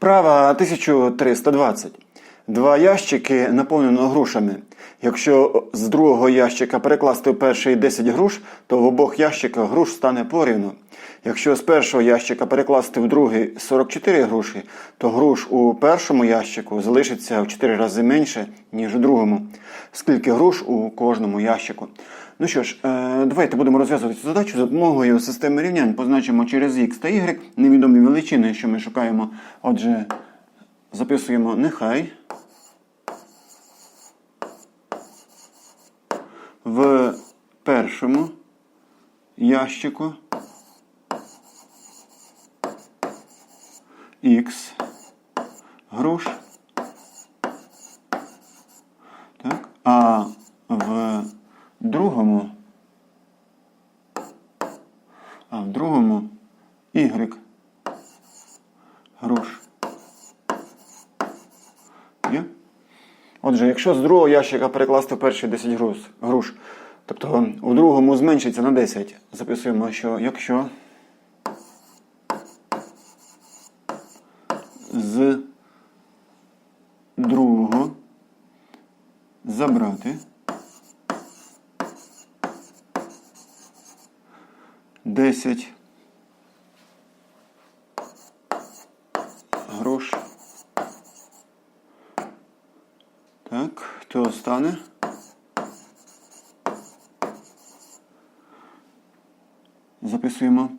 Вправа 1320. Два ящики наповнено грушами. Якщо з другого ящика перекласти в перший 10 груш, то в обох ящиках груш стане порівну. Якщо з першого ящика перекласти в другий 44 груші, то груш у першому ящику залишиться в 4 рази менше, ніж у другому. Скільки груш у кожному ящику. Ну що ж, е, давайте будемо розв'язувати цю задачу за допомогою системи рівнянь. Позначимо через x та y невідомі величини, що ми шукаємо. Отже, записуємо нехай. В першому ящику. Х груш. Так, а в другому. А в другому Y груш. Є? Отже, якщо з другого ящика перекласти в перший 10 груш, груш, тобто у другому зменшиться на 10, записуємо, що якщо з другого забрати 10 груш. Так, то стане. Записуємо.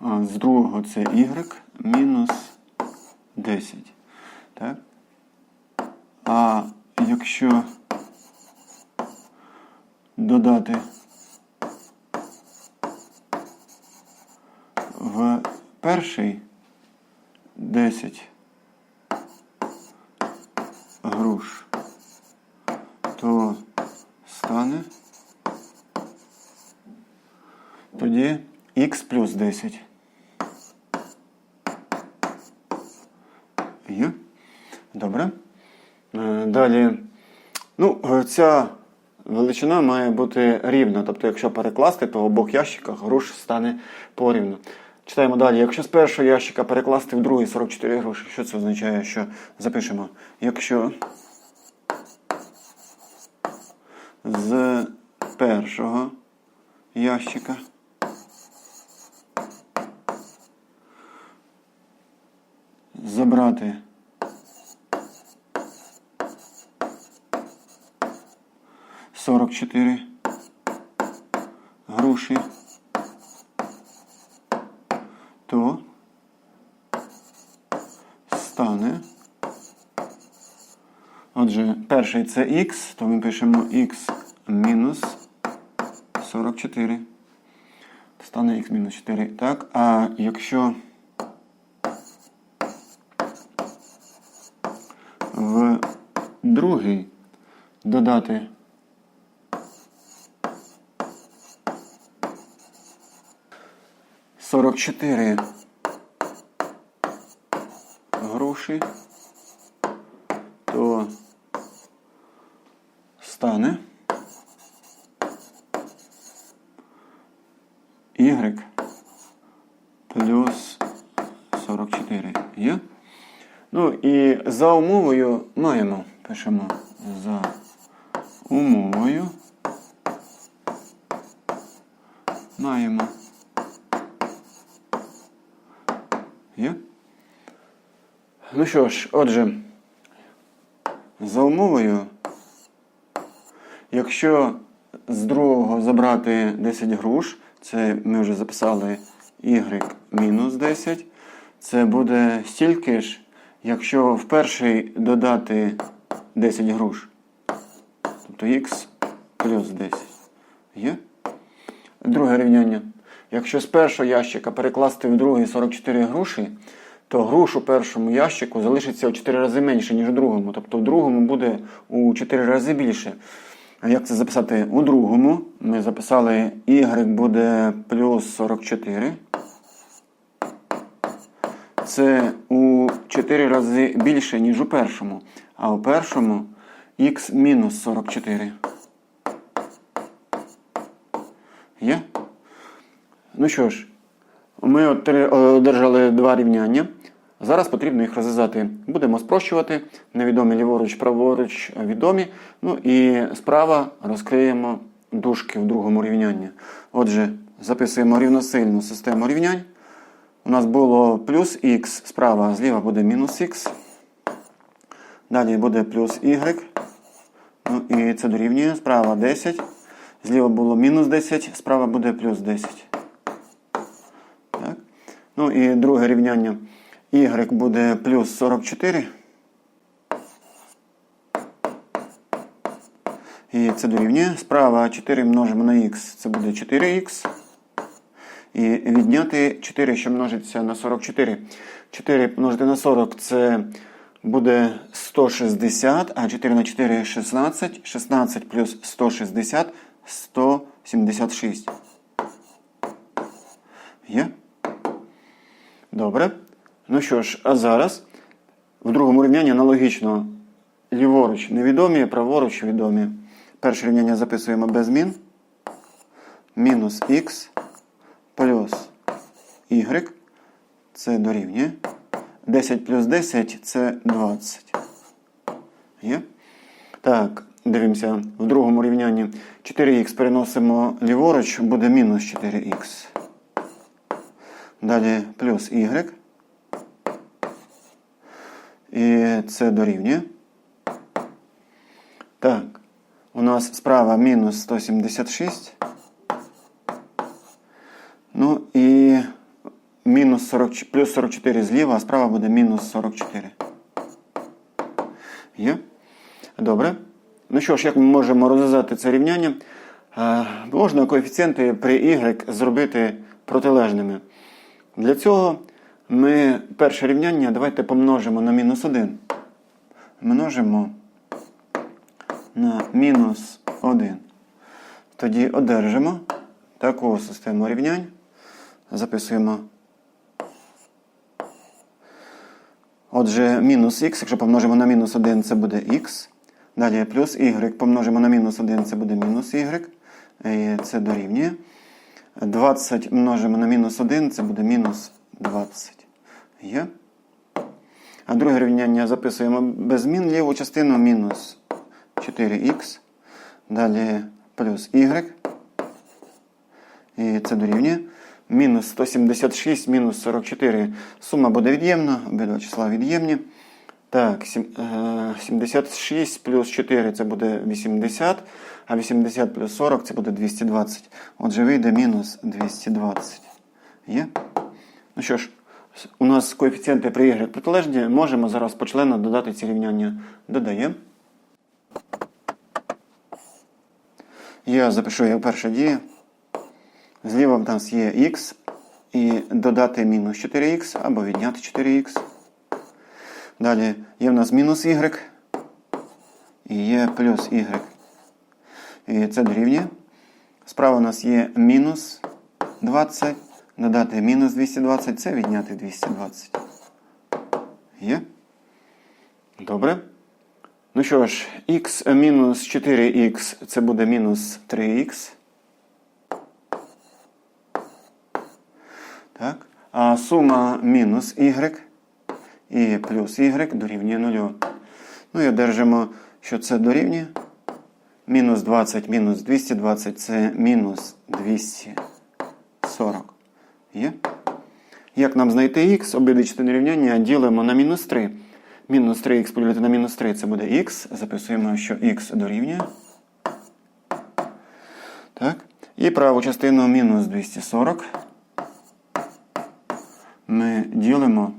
А, з другого це y мінус 10. Так? А якщо додати в перший 10 груш, то стане тоді х плюс 10. Є. Добре. Е, Далі. Ну, е, ця величина має бути рівна. Тобто, якщо перекласти, то в обох ящиках груш стане порівну. Читаємо далі. Якщо з першого ящика перекласти в другий 44 гроші, що це означає, що запишемо? Якщо з першого ящика забрати сорок чотири груші, то стане. Отже, перший це х, то ми пишемо х мінус 44. Стане х мінус 4. Так, а якщо в другий додати. Сорок чотири гроші, то стане. Y плюс 44 є. Ну і за умовою маємо, пишемо за умовою. Маємо. Є? Ну що ж, отже, за умовою, якщо з другого забрати 10 груш, це ми вже записали y мінус 10, це буде стільки ж, якщо в перший додати 10 груш. Тобто х плюс 10. Є? Друге рівняння. Якщо з першого ящика перекласти в другий 44 груші, то груш у першому ящику залишиться в 4 рази менше, ніж у другому. Тобто в другому буде у 4 рази більше. Як це записати? У другому ми записали y буде плюс 44. Це у 4 рази більше, ніж у першому. А у першому х мінус 44. Є? Ну що ж, ми одержали два рівняння. Зараз потрібно їх розв'язати. Будемо спрощувати. Невідомі ліворуч, праворуч, відомі. Ну і справа розкриємо дужки в другому рівнянні. Отже, записуємо рівносильну систему рівнянь. У нас було плюс х справа, зліва буде мінус х. Далі буде плюс y. Ну і це дорівнює. Справа 10. Зліва було мінус 10, справа буде плюс 10. Так. Ну і друге рівняння. Y буде плюс 44. І це дорівнює. Справа 4 множимо на х, це буде 4х. І відняти 4, що множиться на 44. 4 множити на 40 це буде 160, а 4 на 4 16. 16 плюс 160 176. Є? Добре. Ну що ж, а зараз в другому рівнянні аналогічно ліворуч невідомі, праворуч відомі. Перше рівняння записуємо без змін. Мінус х плюс y. Це дорівнює. 10 плюс 10 це 20. Є? Так, дивимося. В другому рівнянні 4х переносимо ліворуч, буде мінус 4х. Далі плюс y. І це дорівнює. Так, у нас справа мінус 176. Ну і мінус 40, плюс 44 зліва, а справа буде мінус 44. Є? Добре. Ну що ж, як ми можемо розв'язати це рівняння? Е, можна коефіцієнти при y зробити протилежними. Для цього ми перше рівняння давайте помножимо на мінус 1. Множимо на мінус 1. Тоді одержимо таку систему рівнянь. Записуємо. Отже, мінус х, якщо помножимо на мінус 1, це буде х. Далі плюс y помножимо на мінус 1, це буде мінус y. Це дорівнює. 20 множимо на мінус 1, це буде мінус 20. Є. А друге рівняння записуємо без змін ліву частину мінус 4х. Далі плюс y. І це дорівнює. Мінус 176, мінус 44. Сума буде від'ємна, обидва числа від'ємні. Так, е, 76 плюс 4 це буде 80, а 80 плюс 40 це буде 220. Отже, вийде мінус 220. Є? Ну що ж, у нас коефіцієнти при y протилежні. Можемо зараз почленно додати ці рівняння. Додаємо. Я запишу як перша дія. Зліва в нас є х і додати мінус 4х або відняти 4х. Далі є в нас мінус y і є плюс y. І це дорівнює. Справа у нас є мінус 20. Додати мінус 220 це відняти 220. Є? Добре. Ну що ж, х мінус 4х це буде мінус 3х. Так. А сума мінус y і плюс y дорівнює 0. Ну і одержимо, що це дорівнює. Мінус 20 мінус 220 це мінус 240. Є? Як нам знайти х? Обидві частини рівняння ділимо на мінус 3. Мінус 3х поділити на мінус 3 це буде х. Записуємо, що х дорівнює. Так. І праву частину мінус 240 ділимо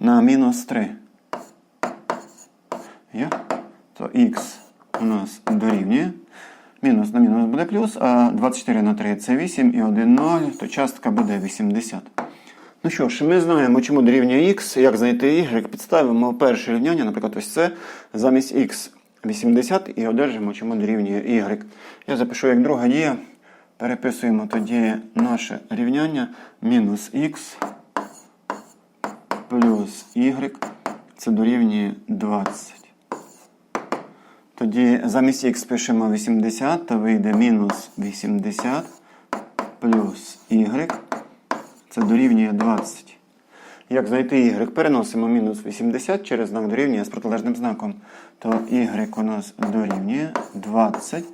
на мінус 3. Є? То х у нас дорівнює. Мінус на мінус буде плюс, а 24 на 3 це 8 і 1 0, то частка буде 80. Ну що ж, ми знаємо, чому дорівнює х, як знайти y. Підставимо перше рівняння, наприклад, ось це замість х 80 і одержимо, чому дорівнює y. Я запишу як друга дія. Переписуємо тоді наше рівняння мінус х плюс y. Це дорівнює 20. Тоді замість х пишемо 80, то вийде мінус 80 плюс y. Це дорівнює 20. Як знайти y? Переносимо мінус 80 через знак дорівнює з протилежним знаком. То y у нас дорівнює 20.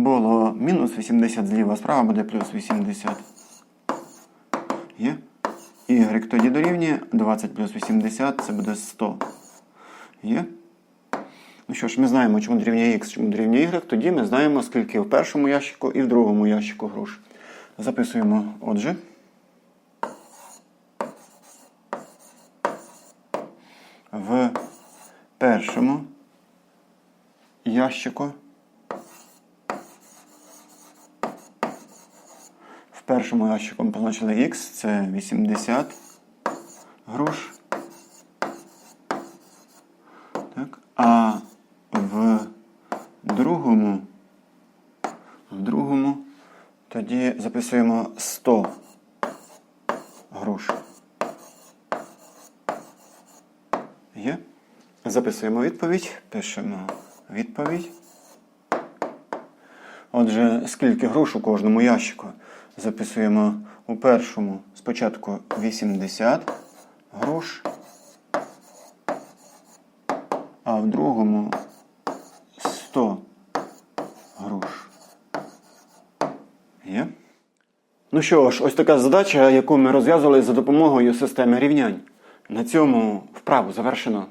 Було мінус 80 зліва, справа буде плюс 80. Є? Y тоді дорівнює 20 плюс 80, це буде 100. Є? Ну що ж, ми знаємо, чому дорівнює x, чому дорівнює y, тоді ми знаємо, скільки в першому ящику і в другому ящику груш. Записуємо, отже. В першому ящику. Ящику ми позначили x, це 80 груш. Так. А в другому, в другому тоді записуємо 100 груш. Є? Записуємо відповідь, пишемо відповідь. Отже, скільки груш у кожному ящику? Записуємо у першому спочатку 80 груш, а в другому 100 груш. Є? Ну що ж, ось така задача, яку ми розв'язували за допомогою системи рівнянь. На цьому вправу завершено.